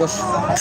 দেখে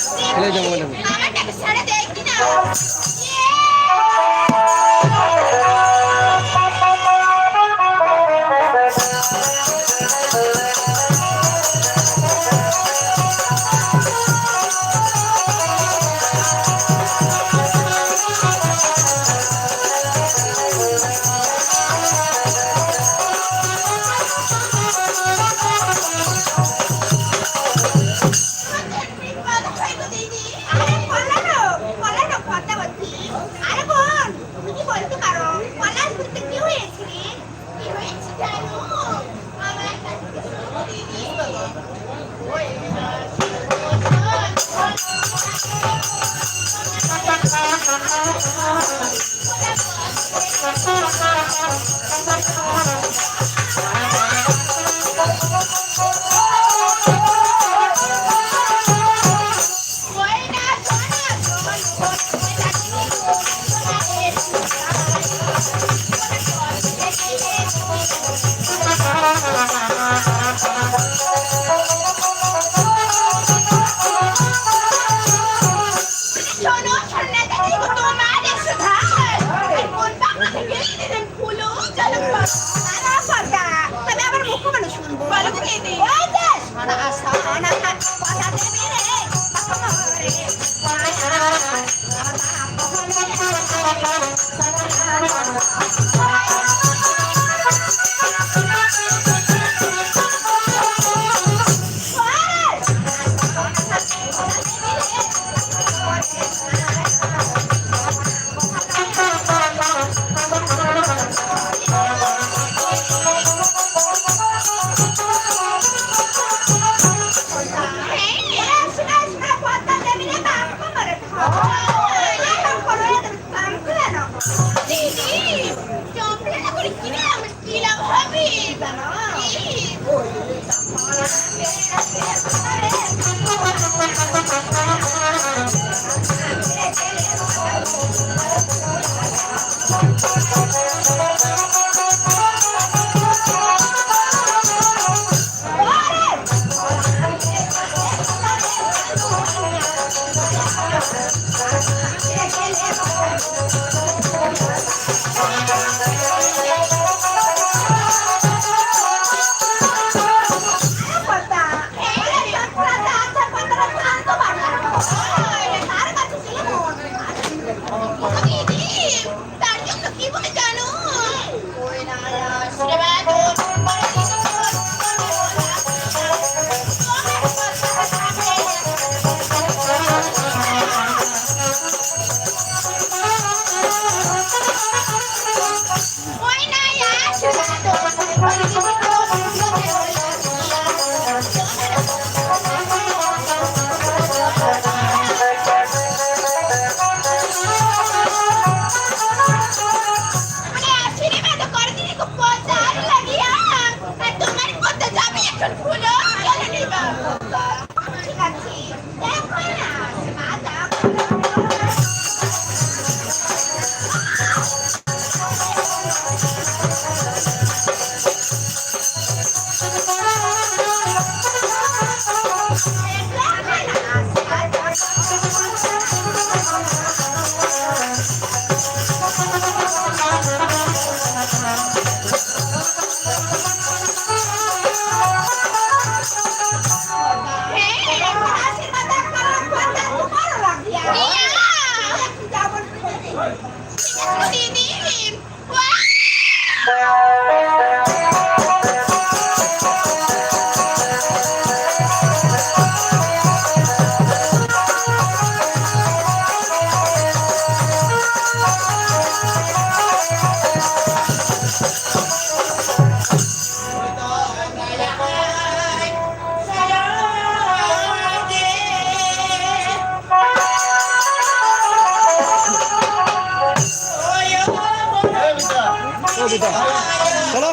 চলো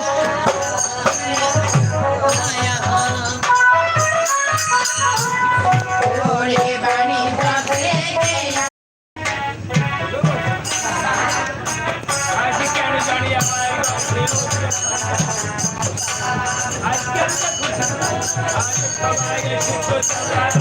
আজকে সবাই সুস্থ চালার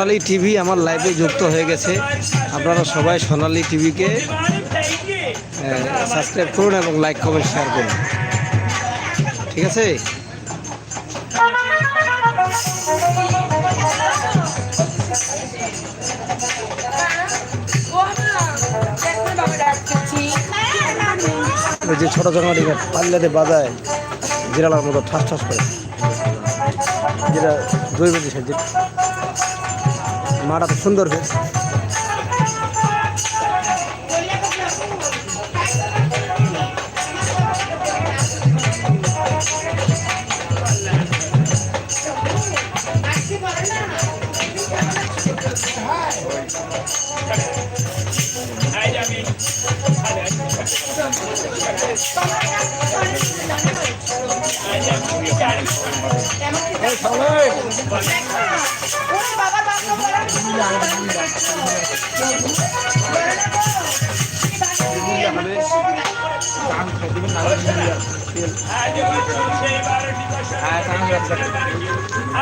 সোনালী টিভি আমার লাইভে যুক্ত হয়ে গেছে। আপনারা সবাই সোনালী টিভিকে সাবস্ক্রাইব করুন এবং লাইক কমেন্ট শেয়ার করুন। ঠিক আছে? যে ছোট জামাটি পাল্লাতে বাজায় জিরালার মতো ঠাস ঠাস করে। যেটা দই বেঁধে যে মাটা তো সুন্দর বেশ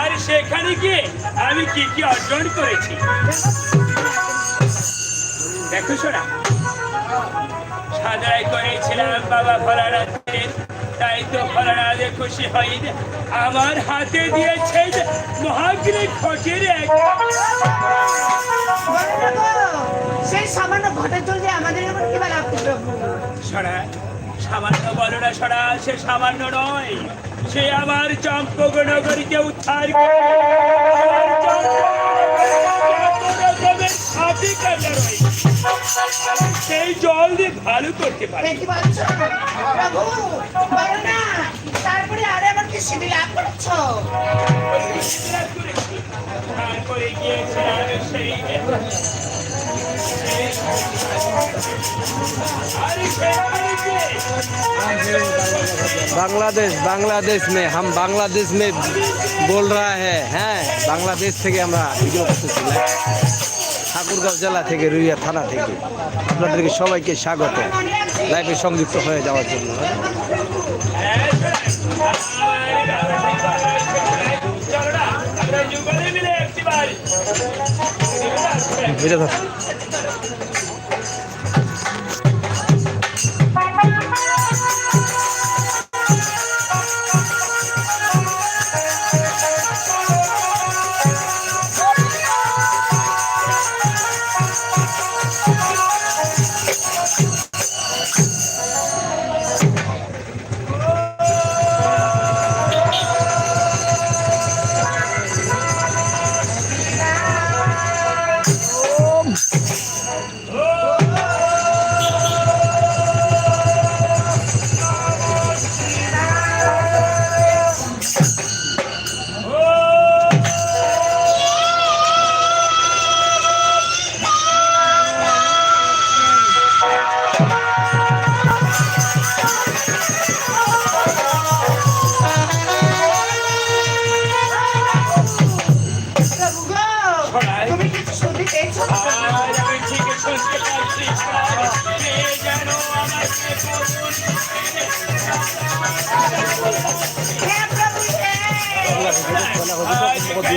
আর সেখানে গিয়ে আমি কি কি অর্জন করেছি? দেখো সোনা সাদাই করেছিলাম বাবা ফলারাজের তাই তো খুশি হই আমার হাতে দিয়েছেন মহাগ্রী খোঁজের এক। সেই সামান্য ঘটের জন্য আমাদের এমন কি সরা সামান্য বলো না সরা সে সামান্য নয়। সে আমার চম্পক নগরীকে উদ্ধার করে আমার চম্পকনগরীকে যত রকমের কাটা রয়েছে, সেই জল দিয়ে ভালো করতে পারি। তারপরে আরে আমার কি সিঁড়ি লাভ করেছ বাংলাদেশ বাংলাদেশ মে হাম বাংলাদেশ মে বল রা হ্যাঁ বাংলাদেশ থেকে আমরা ভিডিও করতেছিলাম ঠাকুরগাঁও জেলা থেকে রুইয়া থানা থেকে আপনাদেরকে সবাইকে স্বাগত। লাইফে সংযুক্ত হয়ে যাওয়ার জন্য। এটা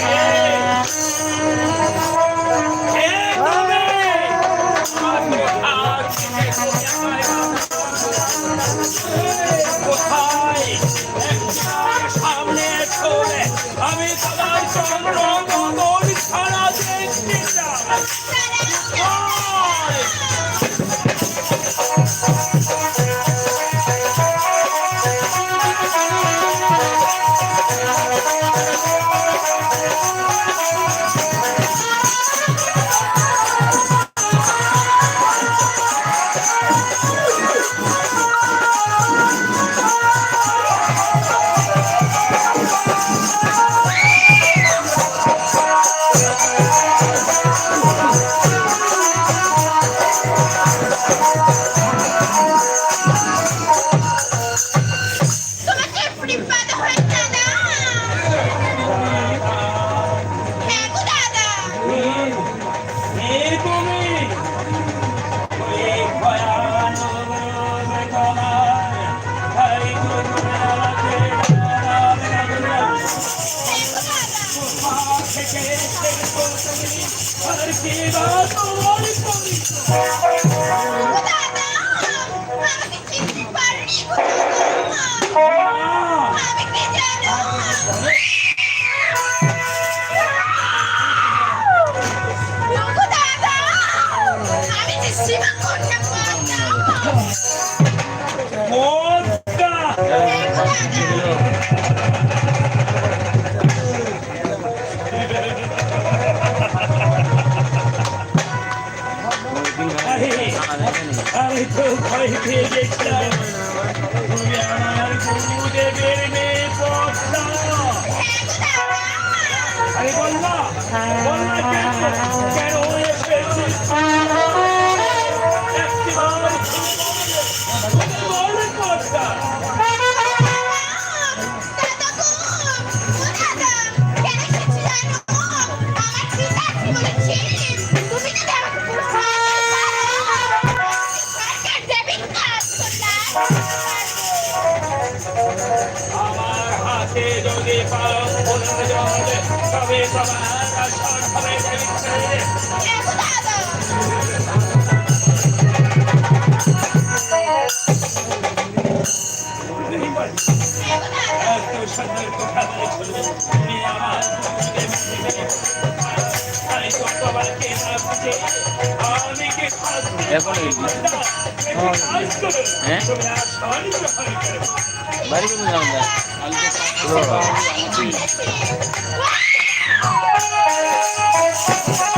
Yeah. 哎嘿，哎嘿，都快点起来！এখন হ্যাঁ? হ্যাঁ? বাড়ি কোথায় যাবেন? Thank you.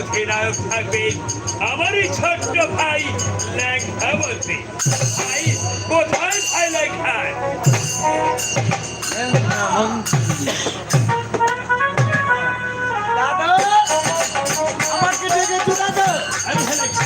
অধিনায়ক থাকবে আমারই ছোট্ট ভাই লেখাবতী ভাই কোথায় ভাই লেখা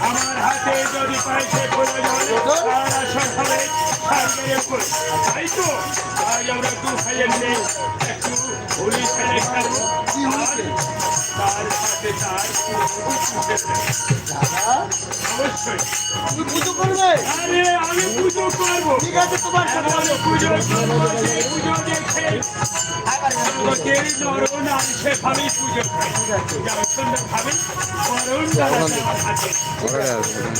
আমার হাতে যদি পাইছে প্রয়োজন তারা সকালে তাই তো আজ আমরা দু ভাইয়ে একটু হোলি খেলে খেলব। তার তার তুমি পুজো করবে আরে আমি পুজো করব ঠিক আছে তোমার সাথে পুজো করব পুজো দেখে জগতের নরনারী সেভাবে পুজো করে যারা সুন্দর ভাবে করুন তারা আমার হাতে তাড়াতাড়ি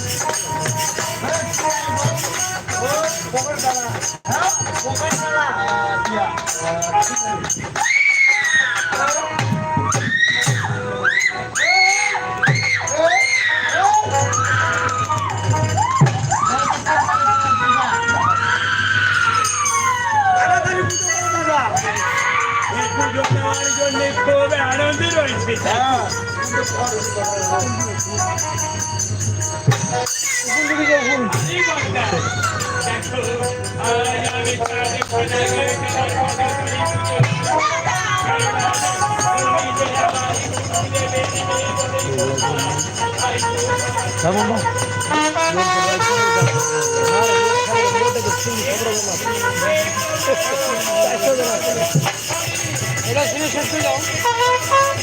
পুজো নেওয়ার জন্য খুব আনন্দ রয়েছে হ্যাঁ এই আমি তাদের খোঁজা করে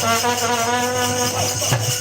তোমার কথা করি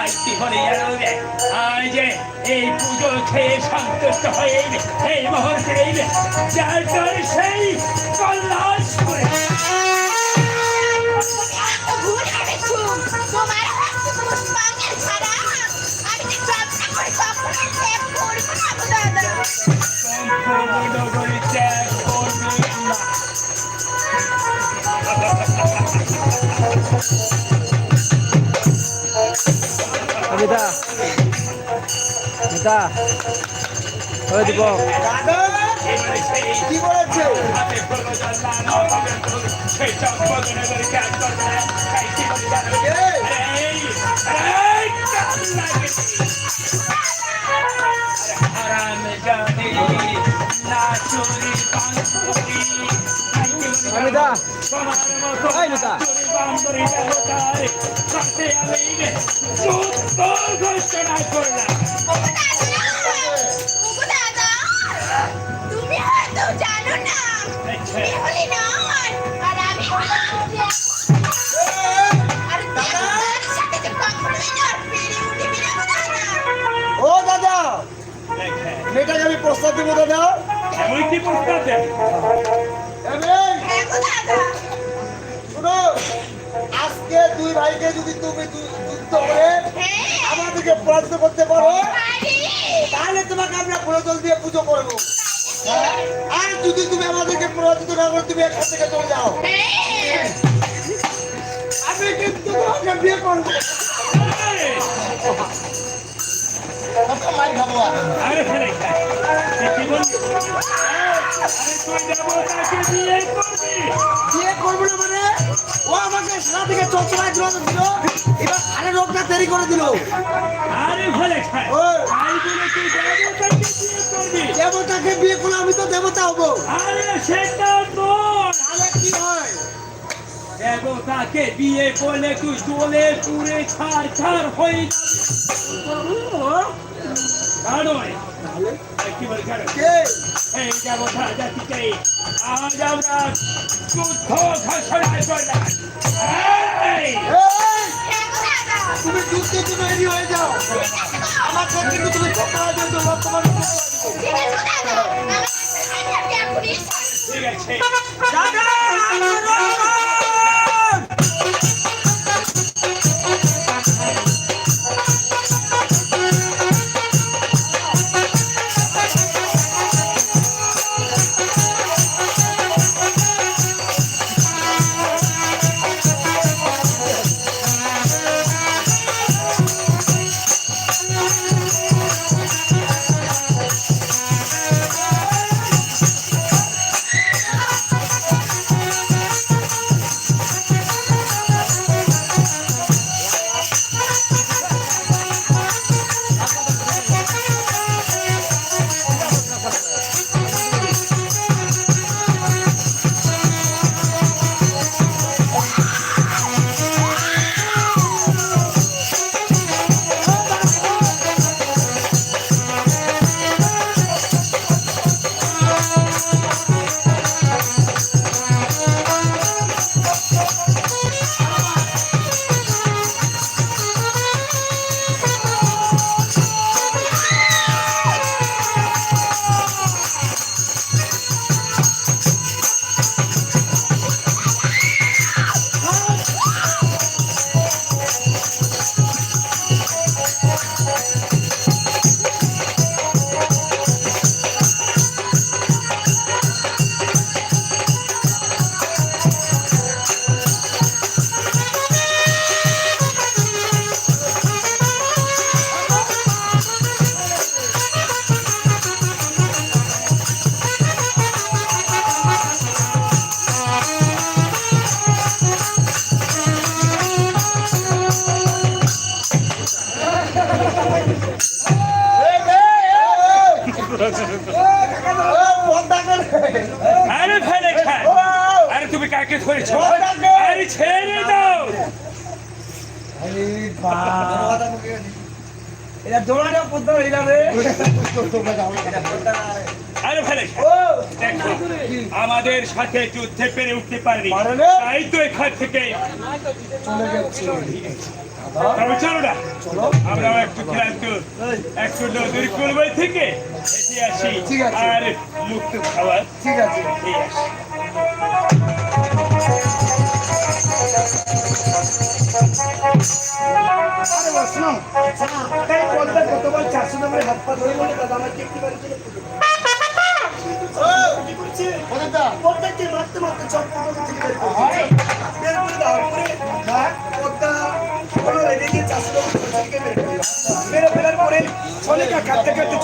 তাই কি বলে জানো রে? আজ এই পুজো খেয়ে সন্তুষ্ট হয়ে এই মুহূর্তে যার তার সেই কল্যাণ করে সম্পূর্ণ করে মিতা ওই সেই কি বলেছে? জানো। অমিতা ঘোষণা করলাম তুমি হয়তো জানো না আর আমি ও দাদা মেয়েটাকে আমি প্রস্তাব দেবো দাদা। এমন কি প্রস্তাব দেন এমন দেখো দাদা শোনো আজকে দুই ভাইকে যদি তুমি যুদ্ধ করে হ্যাঁ। আমাদেরকে পরাজিত করতে পারো তাহলে তোমাকে আমরা ফুলজল দিয়ে পুজো করব। আর যদি তুমি আমাদেরকে পরাজিত না করো তুমি এখান থেকে চলে যাও। হ্যাঁ। আমি কিন্তু তোমাকে বিয়ে করব। খাব আর। বিয়ে করব না মানে? ও আমাকে সারা থেকে চোখে দিল। এবার আরে রোগটা দেরি করে দিল। আরে করবি। দেবতাকে বিয়ে করলে আমি তো দেবতা হব। আরে সেটা দেবতাকে বিয়ে করলে তুই জ্বলে পুড়ে ছাড় ছাড় হয়ে যাবি। বলে আজ আমরা যুদ্ধ ঘোষণা করলাম। এই! এই, তুমি যুদ্ধের জন্য রেডি হয়ে যাও। আমাকে কিন্তু তুমি কথা দিয়েছ বর্তমান ঠিক আছে। এটা দৌড়াটা পদ্মা হইলা রে। আরে ফেলে আমাদের সাথে যুদ্ধে পেরে উঠতে পারেনি। পারে তাই তো এখান থেকে চলো না। আমরা একটু ক্লান্ত একটু নদীর কুলবাই থেকে। এসে আসি। আর মুক্ত খাবার। ঠিক আছে। খেয়ে আসি। আরে বসনো তাই বলতে কতবার চারশো নম্বরে হাত পা ধরে বলে দাদা আমার কেকটি বাড়ি চলে প্রত্যেককে মারতে মারতে চপ্পল করে বের পরে পদ্মা কোনো রেডি গিয়ে পরে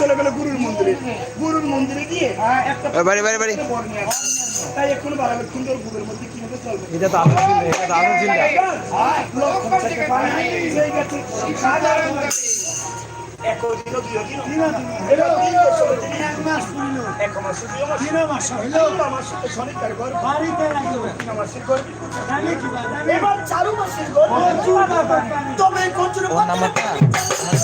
চলে গেল গুরুর মন্দিরে। গুরুর মন্দিরে গিয়ে একটা বাড়ি বাড়ি বাড়ি। তাই এখন বাড়াবে সুন্দর গুরুর মধ্যে কীভাবে চলবে। এটা তো আরও চিন্তা এটা তো চিন্তা লক্ষণ থেকে পানি সেই গেছে। হাজার একদিনও দুই দিন এলো তিন বছর তিনি এক মাস পুরিল এক মাস তিন মাস হইল আমার সাথে শনিবার ঘর বাড়িতে রাখবে তিন মাসের ঘর এবার চালু মাসের ঘর তবে কচুর নাম্বারটা কচুর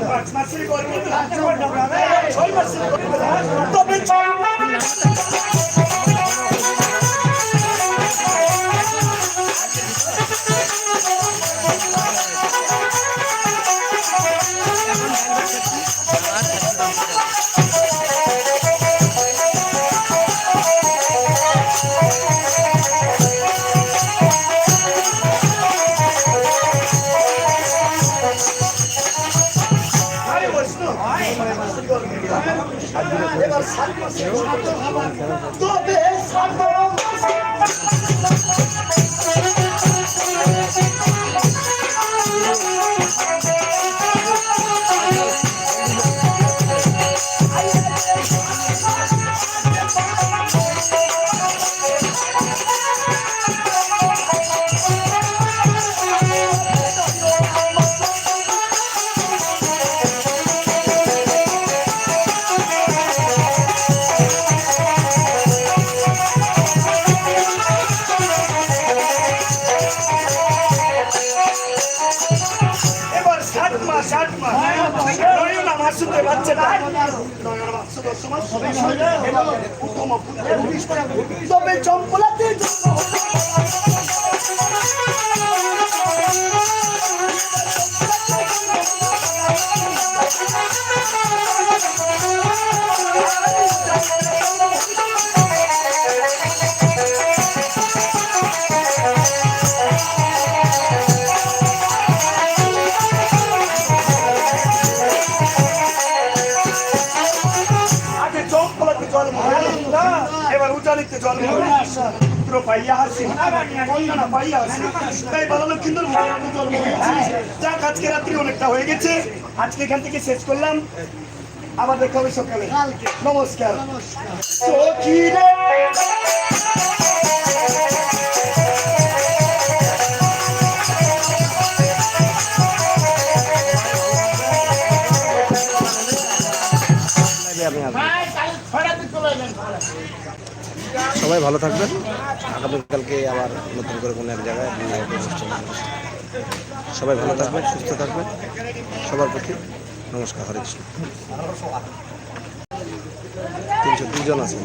পাঁচ মাসের ঘর তবে চম্পলাতে এবার উজানিতে জন্ম হলো। পুত্র পাইয়া আসি কন্যা পাইয়া আসি তাই বলালো কিন্তু হয়েছে যাক আজকে রাত্রি অনেকটা হয়ে গেছে আজকে এখান থেকে শেষ করলাম আবার দেখা সকালে নমস্কার আমি। সবাই ভালো থাকবেন। আগামীকালকে আবার নতুন করে কোনো এক জায়গায়। সবাই ভালো থাকবেন, সুস্থ থাকবেন। সবার প্রতি নমস্কার, হরে কৃষ্ণ। তিনশো দুজন আছে